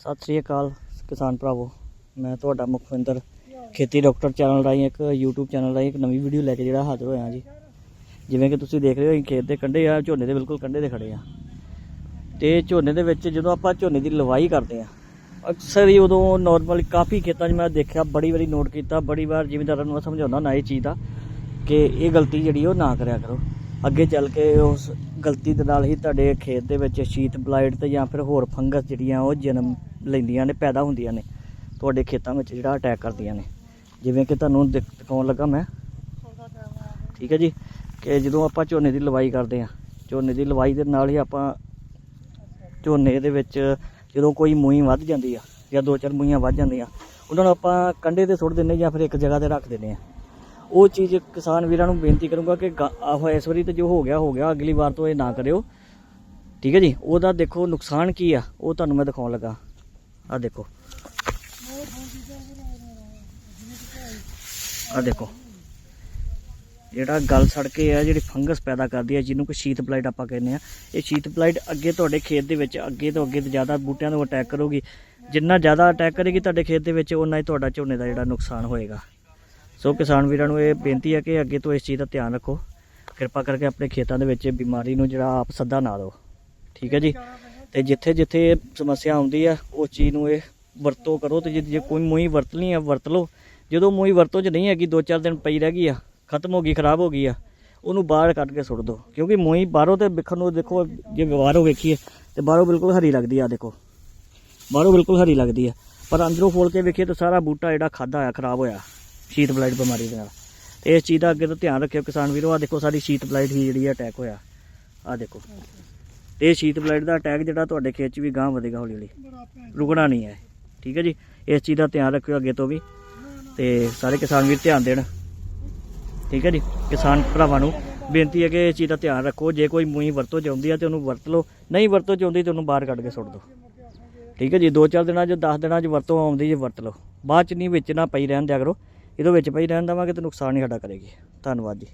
ਸਤਿ ਸ੍ਰੀ ਅਕਾਲ ਕਿਸਾਨ ਭਰਾਵੋ। ਮੈਂ ਤੁਹਾਡਾ ਮੁਖਵਿੰਦਰ, ਖੇਤੀ ਡਾਕਟਰ ਚੈਨਲ ਰਾਹੀਂ ਇੱਕ YouTube ਚੈਨਲ ਰਾਹੀਂ ਇੱਕ ਨਵੀਂ ਵੀਡੀਓ ਲੈ ਕੇ ਜਿਹੜਾ ਹਾਜ਼ਰ ਹੋਇਆ ਜੀ। ਜਿਵੇਂ ਕਿ ਤੁਸੀਂ ਦੇਖ ਰਹੇ ਹੋ ਖੇਤ ਦੇ ਕੰਢੇ ਆ, ਝੋਨੇ ਦੇ ਬਿਲਕੁਲ ਕੰਢੇ ਦੇ ਖੜੇ ਆ। ਤੇ ਝੋਨੇ ਦੇ ਵਿੱਚ ਜਦੋਂ ਆਪਾਂ ਝੋਨੇ ਦੀ ਲਵਾਈ ਕਰਦੇ ਆ, ਅਕਸਰ ਹੀ ਉਦੋਂ ਨਾਰਮਲੀ ਕਾਫੀ ਖੇਤਾਂ 'ਚ ਮੈਂ ਦੇਖਿਆ, ਬੜੀ ਵਾਰੀ ਨੋਟ ਕੀਤਾ, ਬੜੀ ਵਾਰ ਜ਼ਿਮੀਂਦਾਰਾਂ ਨੂੰ ਮੈਂ ਸਮਝਾਉਂਦਾ ਨਾ ਇਹ ਚੀਜ਼ ਦਾ ਕਿ ਇਹ ਗਲਤੀ ਜਿਹੜੀ ਉਹ ਨਾ ਕਰਿਆ ਕਰੋ। ਅੱਗੇ ਚੱਲ ਕੇ ਉਸ ਗਲਤੀ ਦੇ ਨਾਲ ਹੀ ਤੁਹਾਡੇ ਖੇਤ ਦੇ ਵਿੱਚ ਸ਼ੀਤ ਬਲਾਈਟ ਤੇ ਜਾਂ ਫਿਰ ਹੋਰ ਫੰਗਸ ਜਿਹੜੀਆਂ ਉਹ ਜਨਮ ਲੈਂਦੀਆਂ ਨੇ, ਪੈਦਾ ਹੁੰਦੀਆਂ ਨੇ, ਤੁਹਾਡੇ ਖੇਤਾਂ ਵਿੱਚ ਜਿਹੜਾ ਅਟੈਕ ਕਰਦੀਆਂ ਨੇ। ਜਿਵੇਂ ਕਿ ਤੁਹਾਨੂੰ ਦਿਖ- ਦਿਖਾਉਣ ਲੱਗਾ ਮੈਂ। ਠੀਕ ਹੈ ਜੀ? ਕਿ ਜਦੋਂ ਆਪਾਂ ਝੋਨੇ ਦੀ ਲਵਾਈ ਕਰਦੇ ਆ ਝੋਨੇ ਦੀ ਲਵਾਈ ਦੇ ਨਾਲ ਹੀ ਆਪਾਂ ਝੋਨੇ ਦੇ ਵਿੱਚ ਜਦੋਂ ਕੋਈ ਮੂਹੀ ਵੱਧ ਜਾਂਦੀ ਆ ਜਾਂ ਦੋ ਚਾਰ ਮੂਹੀਆਂ ਵੱਧ ਜਾਂਦੀਆਂ, ਉਹਨਾਂ ਨੂੰ ਆਪਾਂ ਕੰਡੇ ਤੇ ਸੁੱਟ ਦਿੰਦੇ ਜਾਂ ਫਿਰ ਇੱਕ ਜਗ੍ਹਾ ਤੇ ਰੱਖ ਦਿੰਦੇ ਆ ਉਹ ਚੀਜ਼ ਕਿਸਾਨ ਵੀਰਾਂ ਨੂੰ ਬੇਨਤੀ ਕਰੂੰਗਾ ਕਿ ਗਾ- ਆਹ ਇਸ ਵਾਰੀ ਤਾਂ ਜੋ ਹੋ ਗਿਆ ਹੋ ਗਿਆ, ਅਗਲੀ ਵਾਰ ਤੋਂ ਇਹ ਨਾ ਕਰਿਓ। ਠੀਕ ਹੈ ਜੀ? ਉਹਦਾ ਦੇਖੋ ਨੁਕਸਾਨ ਕੀ ਆ, ਉਹ ਤੁਹਾਨੂੰ ਮੈਂ ਦਿਖਾਉਣ ਲੱਗਾ। ਆ ਦੇਖੋ। ਆ ਦੇਖੋ। ਜਿਹੜਾ ਗਲ ਸੜ ਕੇ ਆ, ਜਿਹੜੀ ਫੰਗਸ ਪੈਦਾ ਕਰਦੀ ਹੈ ਜਿਹਨੂੰ ਕਿ ਸ਼ੀਤ ਪਲਾਈਟ ਆਪਾਂ ਕਹਿੰਦੇ ਆ, ਇਹ ਸ਼ੀਤ ਪਲਾਈਟ ਅੱਗੇ ਤੁਹਾਡੇ ਖੇਤ ਦੇ ਵਿੱਚ, ਅੱਗੇ ਤੋਂ ਅੱਗੇ ਤੇ ਜ਼ਿਆਦਾ ਬੂਟਿਆਂ ਨੂੰ ਅਟੈਕ ਕਰੂਗੀ। ਜਿੰਨਾ ਜ਼ਿਆਦਾ ਅਟੈਕ ਕਰੇਗੀ ਤੁਹਾਡੇ ਖੇਤ ਦੇ ਵਿੱਚ ਉਨਾ ਹੀ ਤੁਹਾਡਾ ਝੋਨੇ ਦਾ ਜਿਹੜਾ ਨੁਕਸਾਨ ਹੋਏਗਾ। ਸੋ ਕਿਸਾਨ ਵੀਰਾਂ ਨੂੰ ਇਹ ਬੇਨਤੀ ਹੈ ਕਿ ਅੱਗੇ ਤੋਂ ਇਸ ਚੀਜ਼ ਦਾ ਧਿਆਨ ਰੱਖੋ। ਕਿਰਪਾ ਕਰਕੇ ਆਪਣੇ ਖੇਤਾਂ ਦੇ ਵਿੱਚ ਇਹ ਬਿਮਾਰੀ ਨੂੰ ਜਿਹੜਾ ਆਪ ਸੱਦਾ ਨਾ ਦਿਓ। ਠੀਕ ਹੈ ਜੀ? ਤੇ ਜਿੱਥੇ ਜਿੱਥੇ ਇਹ ਸਮੱਸਿਆ ਆਉਂਦੀ ਆ ਉਸ ਚੀਜ਼ ਨੂੰ ਇਹ ਵਰਤੋਂ ਕਰੋ ਤੇ ਜੇ ਜੇ ਕੋਈ ਮੂੰਹ ਵਰਤਣੀ ਆ, ਵਰਤ ਲਓ। ਜਦੋਂ ਮੂੰਹ ਵਰਤੋਂ 'ਚ ਨਹੀਂ ਹੈਗੀ, ਦੋ ਚਾਰ ਦਿਨ ਪਈ ਰਹਿ ਗਈ ਆ, ਖਤਮ ਹੋ ਗਈ, ਖਰਾਬ ਹੋ ਗਈ ਆ, ਉਹਨੂੰ ਬਾਹਰ ਕੱਢ ਕੇ ਸੁੱਟ ਦਿਓ। ਕਿਉਂਕਿ ਮੂੰਹ ਬਾਹਰੋਂ ਤੇ ਵੇਖਣ ਨੂੰ ਦੇਖੋ, ਜੇ ਬਾਹਰੋਂ ਵੇਖੀਏ, ਤੇ ਬਾਹਰੋਂ ਬਿਲਕੁਲ ਹਰੀ ਲੱਗਦੀ ਆ, ਦੇਖੋ। ਬਾਹਰੋਂ ਬਿਲਕੁਲ ਹਰੀ ਲੱਗਦੀ ਆ। ਪਰ ਅੰਦਰੋਂ ਫੋਲ ਕੇ ਵੇਖੀਏ ਤਾਂ ਸਾਰਾ ਬੂਟਾ ਜਿਹੜਾ ਖਾਦਾ ਹੋਇਆ, ਖਰਾਬ ਹੋਇਆ। ਸ਼ੀਤ ਬਲਾਈਟ ਬਿਮਾਰੀ ਦੇ ਨਾਲ। ਤੇ ਇਸ ਚੀਜ਼ ਦਾ ਅੱਗੇ ਤੋਂ ਧਿਆਨ ਰੱਖਿਓ ਕਿਸਾਨ ਵੀਰੋ ਆ ਦੇਖੋ ਸਾਡੀ ਸ਼ੀਤ ਬਲਾਈਟ ਹੀ ਜਿਹੜੀ ਅਟੈਕ ਹੋਇਆ। ਆ ਦੇਖੋ। ਤੇ ਇਹ ਸ਼ੀਤ ਬਲਾਈਟ ਦਾ ਅਟੈਕ ਜਿਹੜਾ ਤੁਹਾਡੇ ਖੇਤ 'ਚ ਵੀ ਗਾਂ ਵਧੇਗਾ ਹੌਲੀ ਹੌਲੀ ਰੁਕਣਾ ਨਹੀਂ ਹੈ। ਠੀਕ ਹੈ ਜੀ? ਇਸ ਚੀਜ਼ ਦਾ ਧਿਆਨ ਰੱਖਿਓ ਅੱਗੇ ਤੋਂ ਵੀ। ਤੇ ਸਾਰੇ ਕਿਸਾਨ ਵੀਰ ਧਿਆਨ ਦੇਣ। ਠੀਕ ਹੈ ਜੀ? ਕਿਸਾਨ ਭਰਾਵਾਂ ਨੂੰ ਬੇਨਤੀ ਹੈ ਕਿ ਇਸ ਚੀਜ਼ ਦਾ ਧਿਆਨ ਰੱਖੋ। ਜੇ ਕੋਈ ਮੂੰਹ ਵਰਤੋਂ ਚਾਹੁੰਦੀ ਆ ਤੇ ਉਹਨੂੰ ਵਰਤ ਲਓ। ਨਹੀਂ ਵਰਤੋਂ ਚਾਹੁੰਦੀ ਤੇ ਉਹਨੂੰ ਬਾਹਰ ਕੱਢ ਕੇ ਸੁੱਟ ਦਿਓ। ਠੀਕ ਹੈ ਜੀ? ਦੋ ਚਾਰ ਦਿਨਾਂ 'ਚ 10 ਦਿਨਾਂ 'ਚ ਵਰਤੋਂ ਆਉਂਦੀ ਜੇ ਵਰਤ ਲਓ। ਬਾਅਦ 'ਚ ਨਹੀਂ ਵਿੱਚ ਨਾ ਪਈ ਰਹਿਣ ਦਿਆ ਕਰੋ। ਇਹਦੇ ਵਿੱਚ ਭਾਈ ਰਹਿਣ ਦੇਵਾਂਗੇ ਤੇ ਨੁਕਸਾਨ ਹੀ ਸਾਡਾ ਕਰੇਗੀ। ਧੰਨਵਾਦ ਜੀ।